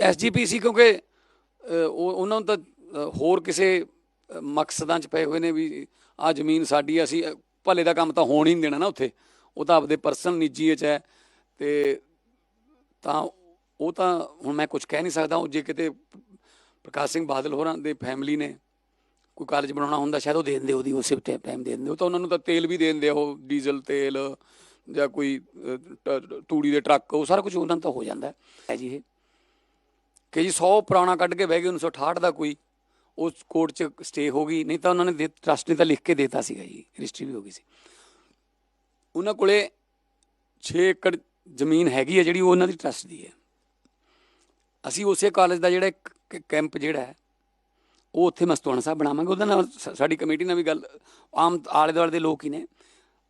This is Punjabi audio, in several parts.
ਐਸਜੀਪੀਸੀ ਕਿਉਂਕਿ ਉਹ, ਉਹਨਾਂ ਨੂੰ ਤਾਂ ਹੋਰ ਕਿਸੇ ਮਕਸਦਾਂ 'ਚ ਪਏ ਹੋਏ ਨੇ ਵੀ ਆ ਜ਼ਮੀਨ ਸਾਡੀ ਅਸੀਂ ਭਲੇ ਦਾ ਕੰਮ ਤਾਂ ਹੋਣ ਹੀ ਨਹੀਂ ਦੇਣਾ ਨਾ ਉੱਥੇ। ਉਹ ਤਾਂ ਆਪਦੇ ਪਰਸਨਲ ਨਿੱਜੀ 'ਚ ਹੈ ਤੇ ਤਾਂ ਉਹ ਤਾਂ ਹੁਣ ਮੈਂ ਕੁਝ ਕਹਿ ਨਹੀਂ ਸਕਦਾ। ਉਹ ਜੇ ਕਿਤੇ ਪ੍ਰਕਾਸ਼ ਸਿੰਘ ਬਾਦਲ ਹੋਰਾਂ ਦੇ ਫੈਮਿਲੀ ਨੇ ਕੋਈ ਕਾਲਜ ਬਣਾਉਣਾ ਹੁੰਦਾ, ਸ਼ਾਇਦ ਉਹ ਦੇ ਦਿੰਦੇ, ਉਹਦੀ ਉਸੇ ਟਾਈਮ ਦੇ ਦਿੰਦੇ। ਉਹ ਤਾਂ ਉਹਨਾਂ ਨੂੰ ਤਾਂ ਤੇਲ ਵੀ ਦੇ ਦਿੰਦੇ ਉਹ ਡੀਜ਼ਲ ਤੇਲ ਜਾਂ ਕੋਈ ਟ- ਤੂੜੀ ਦੇ ਟਰੱਕ, ਉਹ ਸਾਰਾ ਕੁਝ ਉਹਨਾਂ ਨੂੰ ਤਾਂ ਹੋ ਜਾਂਦਾ ਹੈ ਜੀ ਇਹ। ਕਿ ਜੀ 100 ਪੁਰਾਣਾ ਕੱਢ ਕੇ ਬਹਿ ਗਏ 1968 ਦਾ ਕੋਈ, ਉਸ ਕੋਰਟ 'ਚ ਸਟੇ ਹੋ ਗਈ, ਨਹੀਂ ਤਾਂ ਉਹਨਾਂ ਨੇ ਟਰਸਟ ਨੇ ਤਾਂ ਲਿਖ ਕੇ ਦੇਤਾ ਸੀਗਾ ਜੀ ਰਜਿਸਟਰੀ ਵੀ ਹੋ ਗਈ ਸੀ। ਉਹਨਾਂ ਕੋਲੇ 6 ਏਕੜ ਜ਼ਮੀਨ ਹੈਗੀ ਹੈ ਜਿਹੜੀ ਉਹ ਉਹਨਾਂ ਦੀ ਟਰਸਟ ਦੀ ਹੈ। ਅਸੀਂ ਉਸੇ ਕਾਲਜ ਦਾ ਜਿਹੜਾ ਕੈਂਪ ਜਿਹੜਾ ਹੈ, ਉਹ ਉੱਥੇ ਮਸਤੂਆਣਾ ਸਾਹਿਬ ਬਣਾਵਾਂਗੇ। ਉਹਦੇ ਨਾਲ ਸਾਡੀ ਕਮੇਟੀ ਨਾਲ ਵੀ ਗੱਲ, ਆਮ ਆਲੇ ਦੁਆਲੇ ਦੇ ਲੋਕ ਹੀ ਨੇ।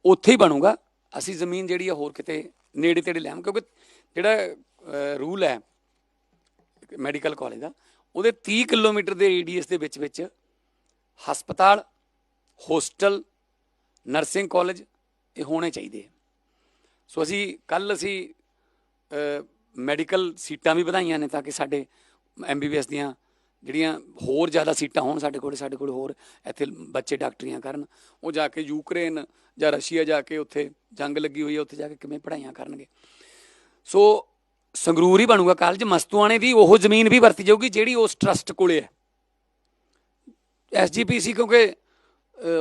ਉੱਥੇ ਹੀ ਬਣੂਗਾ। ਅਸੀਂ ਜ਼ਮੀਨ ਜਿਹੜੀ ਆ ਹੋਰ ਕਿਤੇ ਨੇੜੇ ਤੇੜੇ ਲੈਵਾਂ ਕਿਉਂਕਿ ਜਿਹੜਾ ਰੂਲ ਹੈ ਮੈਡੀਕਲ ਕਾਲਜ ਦਾ ਉਹਦੇ 30 ਕਿਲੋਮੀਟਰ ਦੇ ਰੇਡੀਅਸ ਦੇ ਵਿੱਚ ਵਿੱਚ ਹਸਪਤਾਲ, ਹੋਸਟਲ, ਨਰਸਿੰਗ ਕਾਲਜ, ਇਹ ਹੋਣੇ ਚਾਹੀਦੇ ਸੋ ਅਸੀਂ ਕੱਲ ਅਸੀਂ ਮੈਡੀਕਲ ਸੀਟਾਂ ਵੀ ਵਧਾਈਆਂ ਨੇ ਤਾਂ ਕਿ ਸਾਡੇ ਐਮਬੀਬੀਐਸ ਦੀਆਂ ਜਿਹੜੀਆਂ ਹੋਰ ਜ਼ਿਆਦਾ ਸੀਟਾਂ ਹੋਣ ਸਾਡੇ ਕੋਲ ਸਾਡੇ ਕੋਲ ਹੋਰ ਇੱਥੇ ਬੱਚੇ ਡਾਕਟਰੀਆਂ ਕਰਨ, ਉਹ ਜਾ ਕੇ ਯੂਕਰੇਨ ਜਾਂ ਰਸ਼ੀਆ ਜਾ ਕੇ ਉੱਥੇ ਜੰਗ ਲੱਗੀ ਹੋਈ ਹੈ ਉੱਥੇ ਜਾ ਕੇ ਕਿਵੇਂ ਪੜ੍ਹਾਈਆਂ ਕਰਨਗੇ। ਸੋ ਸੰਗਰੂਰ ਹੀ ਬਣੂਗਾ ਕਾਲਜ, ਮਸਤੂਆਣੇ ਦੀ ਉਹ ਜ਼ਮੀਨ ਵੀ ਵਰਤੀ ਜਾਊਗੀ ਜਿਹੜੀ ਉਸ ਟਰਸਟ ਕੋਲੇ ਹੈ। ਐਸਜੀਪੀਸੀ ਕਿਉਂਕਿ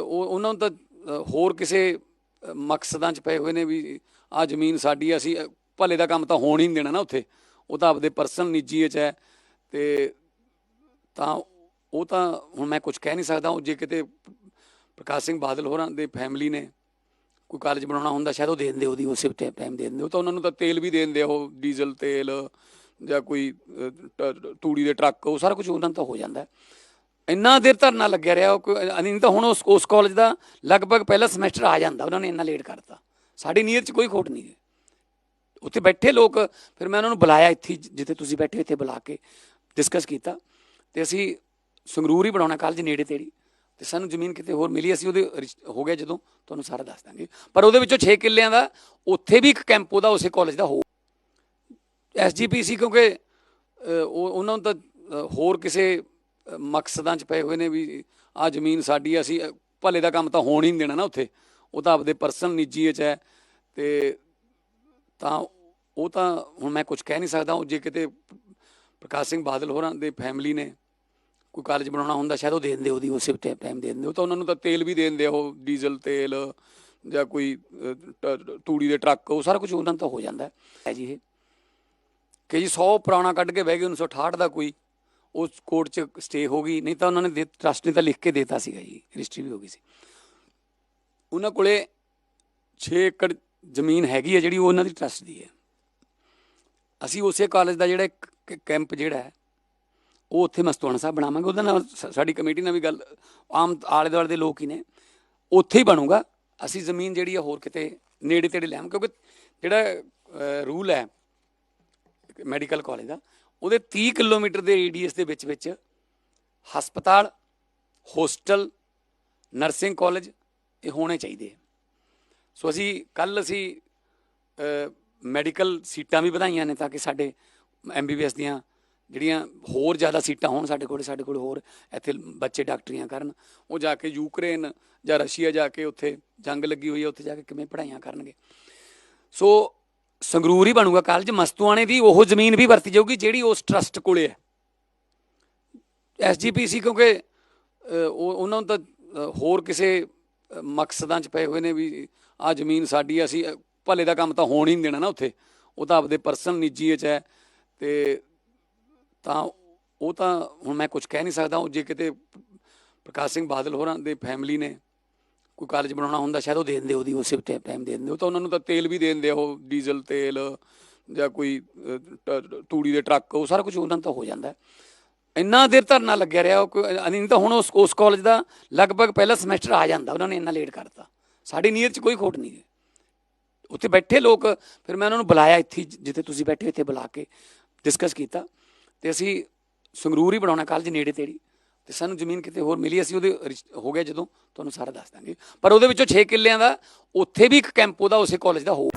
ਉਹ, ਉਹਨਾਂ ਨੂੰ ਤਾਂ ਹੋਰ ਕਿਸੇ ਮਕਸਦਾਂ 'ਚ ਪਏ ਹੋਏ ਨੇ ਵੀ ਆ ਜ਼ਮੀਨ ਸਾਡੀ ਅਸੀਂ ਭਲੇ ਦਾ ਕੰਮ ਤਾਂ ਹੋਣ ਹੀ ਨਹੀਂ ਦੇਣਾ ਨਾ ਉੱਥੇ। ਉਹ ਤਾਂ ਆਪਦੇ ਪਰਸਨਲ ਨਿੱਜੀ 'ਚ ਹੈ ਤੇ ਤਾਂ ਉਹ ਤਾਂ ਹੁਣ ਮੈਂ ਕੁਝ ਕਹਿ ਨਹੀਂ ਸਕਦਾ। ਉਹ ਜੇ ਕਿਤੇ ਪ੍ਰਕਾਸ਼ ਸਿੰਘ ਬਾਦਲ ਹੋਰਾਂ ਦੇ ਫੈਮਿਲੀ ਨੇ ਕੋਈ ਕਾਲਜ ਬਣਾਉਣਾ ਹੁੰਦਾ ਸ਼ਾਇਦ ਉਹ ਦੇ ਦਿੰਦੇ ਉਹਦੀ ਉਸੇ ਟਾਈਮ ਦੇ ਦਿੰਦੇ ਉਹ ਤਾਂ ਉਹਨਾਂ ਨੂੰ ਤਾਂ ਤੇਲ ਵੀ ਦੇ ਦਿੰਦੇ ਉਹ ਡੀਜ਼ਲ ਤੇਲ ਜਾਂ ਕੋਈ ਟ- ਤੂੜੀ ਦੇ ਟਰੱਕ ਉਹ ਸਾਰਾ ਕੁਝ ਉਹਨਾਂ ਨੂੰ ਤਾਂ ਹੋ ਜਾਂਦਾ। ਇੰਨਾ ਦੇਰ ਧਰਨਾ ਲੱਗਿਆ ਰਿਹਾ ਨਹੀਂ ਤਾਂ ਹੁਣ ਉਸ ਉਸ ਕਾਲਜ ਦਾ ਲਗਭਗ ਪਹਿਲਾ ਸਮੈਸਟਰ ਆ ਜਾਂਦਾ ਉਹਨਾਂ ਨੇ ਇੰਨਾ ਲੇਟ ਕਰਤਾ। ਸਾਡੀ ਨੀਅਤ 'ਚ ਕੋਈ ਖੋਟ ਨਹੀਂ ਹੈ। ਉੱਥੇ ਬੈਠੇ ਲੋਕ ਫਿਰ ਮੈਂ ਉਹਨਾਂ ਨੂੰ ਬੁਲਾਇਆ ਇੱਥੇ ਜਿੱਥੇ ਤੁਸੀਂ ਬੈਠੇ ਹੋ, ਇੱਥੇ ਬੁਲਾ ਕੇ ਡਿਸਕਸ ਕੀਤਾ। ਤੇ ਅਸੀਂ ਸੰਗਰੂਰ ਹੀ ਬਣਾਉਣਾ ਕਾਲਜ ਨੇੜੇ ਤੇੜੀ। ਤੇ ਸਾਨੂੰ ਜ਼ਮੀਨ ਕਿਤੇ ਹੋਰ ਮਿਲੀ, ਅਸੀਂ ਉਹਦੇ ਰਿਸ਼- ਹੋ ਗਿਆ ਜਦੋਂ, ਤੁਹਾਨੂੰ ਸਾਰਾ ਦੱਸ ਦਾਂਗੇ। ਪਰ ਉਹਦੇ ਵਿੱਚੋਂ 6 ਕਿੱਲਿਆਂ ਦਾ, ਉੱਥੇ ਵੀ ਇੱਕ ਕੈਂਪ ਉਹਦਾ ਉਸੇ ਕਾਲਜ ਦਾ ਹੋ ਐਸਜੀਪੀਸੀ ਕਿਉਂਕਿ ਉਹ, ਉਹਨਾਂ ਨੂੰ ਤਾਂ ਹੋਰ ਕਿਸੇ ਮਕਸਦਾਂ 'ਚ ਪਏ ਹੋਏ ਨੇ ਵੀ ਆ ਜ਼ਮੀਨ ਸਾਡੀ ਅਸੀਂ ਭਲੇ ਦਾ ਕੰਮ ਤਾਂ ਹੋਣ ਹੀ ਨਹੀਂ ਦੇਣਾ ਨਾ ਉੱਥੇ। ਉਹ ਤਾਂ ਆਪਦੇ ਪਰਸਨਲ ਨਿੱਜੀ 'ਚ ਹੈ ਤੇ ਤਾਂ ਉਹ ਤਾਂ ਹੁਣ ਮੈਂ ਕੁਝ ਕਹਿ ਨਹੀਂ ਸਕਦਾ। ਉਹ ਜੇ ਕਿਤੇ ਪ੍ਰਕਾਸ਼ ਸਿੰਘ ਬਾਦਲ ਹੋਰਾਂ ਦੇ ਫੈਮਿਲੀ ਨੇ ਕੋਈ ਕਾਲਜ ਬਣਾਉਣਾ ਹੁੰਦਾ, ਸ਼ਾਇਦ ਉਹ ਦੇ ਦਿੰਦੇ ਉਹਦੀ, ਉਸੇ ਟਾਈਮ ਦੇ ਦਿੰਦੇ ਉਹ, ਤਾਂ ਉਹਨਾਂ ਨੂੰ ਤਾਂ ਤੇਲ ਵੀ ਦੇ ਦਿੰਦੇ ਉਹ ਡੀਜ਼ਲ ਤੇਲ ਜਾਂ ਕੋਈ ਟ- ਤੂੜੀ ਦੇ ਟਰੱਕ, ਉਹ ਸਾਰਾ ਕੁਝ ਉਹਨਾਂ ਨੂੰ ਤਾਂ ਹੋ ਜਾਂਦਾ। ਹੈ ਜੀ ਇਹ। ਕਿ ਜੀ 100 ਪੁਰਾਣਾ ਕੱਢ ਕੇ ਬਹਿ ਗਏ 1968 ਦਾ ਕੋਈ, ਉਸ ਕੋਰਟ 'ਚ ਸਟੇ ਹੋ ਗਈ, ਨਹੀਂ ਤਾਂ ਉਹਨਾਂ ਨੇ ਟਰਸਟ ਨੇ ਤਾਂ ਲਿਖ ਕੇ ਦੇਤਾ ਸੀਗਾ ਜੀ, ਰਜਿਸਟਰੀ ਵੀ ਹੋ ਗਈ ਸੀ। ਉਹਨਾਂ ਕੋਲੇ 6 ਏਕੜ ਜ਼ਮੀਨ ਹੈਗੀ ਹੈ ਜਿਹੜੀ ਉਹ ਉਹਨਾਂ ਦੀ ਟਰਸਟ ਦੀ ਹੈ। ਅਸੀਂ ਉਸੇ ਕਾਲਜ ਦਾ ਜਿਹੜਾ ਇੱਕ ਕੈਂਪ ਜਿਹੜਾ ਹੈ ਉਹ ਉੱਥੇ ਮਸਤੂਆਣਾ ਸਾਹਿਬ ਬਣਾਵਾਂਗੇ। ਉਹਦੇ ਨਾਲ ਸਾਡੀ ਕਮੇਟੀ ਨਾਲ ਵੀ ਗੱਲ, ਆਮ ਆਲੇ ਦੁਆਲੇ ਦੇ ਲੋਕ ਹੀ ਨੇ। ਉੱਥੇ ਹੀ ਬਣੂਗਾ। ਅਸੀਂ ਜ਼ਮੀਨ ਜਿਹੜੀ ਆ ਹੋਰ ਕਿਤੇ ਨੇੜੇ ਤੇੜੇ ਲੈਵਾਂ ਕਿਉਂਕਿ ਜਿਹੜਾ ਰੂਲ ਹੈ ਮੈਡੀਕਲ ਕਾਲਜ ਦਾ, ਉਹਦੇ 30 ਕਿਲੋਮੀਟਰ ਦੇ ਰੇਡੀਅਸ ਦੇ ਵਿੱਚ ਵਿੱਚ ਹਸਪਤਾਲ, ਹੋਸਟਲ, ਨਰਸਿੰਗ ਕਾਲਜ ਇਹ ਹੋਣੇ ਚਾਹੀਦੇ ਸੋ ਅਸੀਂ ਕੱਲ ਅਸੀਂ ਮੈਡੀਕਲ ਸੀਟਾਂ ਵੀ ਵਧਾਈਆਂ ਨੇ ਤਾਂ ਕਿ ਸਾਡੇ ਐਮਬੀਬੀਐਸ ਦੀਆਂ ਜਿਹੜੀਆਂ ਹੋਰ ਜ਼ਿਆਦਾ ਸੀਟਾਂ ਹੋਣ ਸਾਡੇ ਕੋਲ ਸਾਡੇ ਕੋਲ ਹੋਰ ਇੱਥੇ ਬੱਚੇ ਡਾਕਟਰੀਆਂ ਕਰਨ, ਉਹ ਜਾ ਕੇ ਯੂਕਰੇਨ ਜਾਂ ਰਸ਼ੀਆ ਜਾ ਕੇ ਉੱਥੇ ਜੰਗ ਲੱਗੀ ਹੋਈ ਹੈ, ਉੱਥੇ ਜਾ ਕੇ ਕਿਵੇਂ ਪੜ੍ਹਾਈਆਂ ਕਰਨਗੇ। ਸੋ ਸੰਗਰੂਰ ਹੀ ਬਣੂਗਾ ਕਾਲਜ, ਮਸਤੂਆਣੇ ਦੀ ਉਹ ਜ਼ਮੀਨ ਵੀ ਵਰਤੀ ਜਾਊਗੀ ਜਿਹੜੀ ਉਸ ਟਰਸਟ ਕੋਲੇ ਹੈ। ਐਸਜੀਪੀਸੀ ਕਿਉਂਕਿ ਉਹ, ਉਹਨਾਂ ਨੂੰ ਤਾਂ ਹੋਰ ਕਿਸੇ ਮਕਸਦਾਂ 'ਚ ਪਏ ਹੋਏ ਨੇ ਵੀ ਆ ਜ਼ਮੀਨ ਸਾਡੀ ਅਸੀਂ ਭਲੇ ਦਾ ਕੰਮ ਤਾਂ ਹੋਣ ਹੀ ਨਹੀਂ ਦੇਣਾ ਨਾ ਉੱਥੇ। ਉਹ ਤਾਂ ਆਪਦੇ ਪਰਸਨਲ ਨਿੱਜੀ 'ਚ ਹੈ ਤੇ ਤਾਂ ਉਹ ਤਾਂ ਹੁਣ ਮੈਂ ਕੁਝ ਕਹਿ ਨਹੀਂ ਸਕਦਾ ਉਹ ਜੇ ਕਿਤੇ ਪ੍ਰਕਾਸ਼ ਸਿੰਘ ਬਾਦਲ ਹੋਰਾਂ ਦੇ ਫੈਮਿਲੀ ਨੇ ਕੋਈ ਕਾਲਜ ਬਣਾਉਣਾ ਹੁੰਦਾ ਸ਼ਾਇਦ ਉਹ ਦੇ ਦਿੰਦੇ ਉਹਦੀ ਉਸੇ ਟਾਈਮ ਦੇ ਦਿੰਦੇ। ਉਹ ਤਾਂ ਉਹਨਾਂ ਨੂੰ ਤਾਂ ਤੇਲ ਵੀ ਦੇ ਦਿੰਦੇ ਉਹ ਡੀਜ਼ਲ ਤੇਲ ਜਾਂ ਕੋਈ ਟ- ਤੂੜੀ ਦੇ ਟਰੱਕ ਉਹ ਸਾਰਾ ਕੁਝ ਉਹਨਾਂ ਨੂੰ ਤਾਂ ਹੋ ਜਾਂਦਾ। ਇੰਨਾ ਦੇਰ ਧਰਨਾ ਲੱਗਿਆ ਰਿਹਾ ਉਹ ਨਹੀਂ ਤਾਂ ਹੁਣ ਉਸ ਉਸ ਕਾਲਜ ਦਾ ਲਗਭਗ ਪਹਿਲਾ ਸਮੈਸਟਰ ਆ ਜਾਂਦਾ ਉਹਨਾਂ ਨੇ ਇੰਨਾ ਲੇਟ ਕਰਤਾ। ਸਾਡੀ ਨੀਅਤ 'ਚ ਕੋਈ ਖੋਟ ਨਹੀਂ ਹੈ। ਉੱਥੇ ਬੈਠੇ ਲੋਕ ਫਿਰ ਮੈਂ ਉਹਨਾਂ ਨੂੰ ਬੁਲਾਇਆ ਇੱਥੇ ਜਿੱਥੇ ਤੁਸੀਂ ਬੈਠੇ ਹੋ, ਇੱਥੇ ਬੁਲਾ ਕੇ ਡਿਸਕਸ ਕੀਤਾ। ਤੇ ਅਸੀਂ ਸੰਗਰੂਰ ਹੀ ਬਣਾਉਣਾ ਕਾਲਜ ਨੇੜੇ ਤੇੜੀ। ਤੇ ਸਾਨੂੰ ਜ਼ਮੀਨ ਕਿਤੇ ਹੋਰ ਮਿਲੀ, ਅਸੀਂ ਉਹਦੇ ਰਿਸ਼- ਹੋ ਗਿਆ ਜਦੋਂ, ਤੁਹਾਨੂੰ ਸਾਰਾ ਦੱਸ ਦਾਂਗੇ। ਪਰ ਉਹਦੇ ਵਿੱਚੋਂ 6 ਕਿੱਲਿਆਂ ਦਾ, ਉੱਥੇ ਵੀ ਇੱਕ ਕੈਂਪ ਉਹਦਾ ਉਸੇ ਕਾਲਜ ਦਾ ਹੋ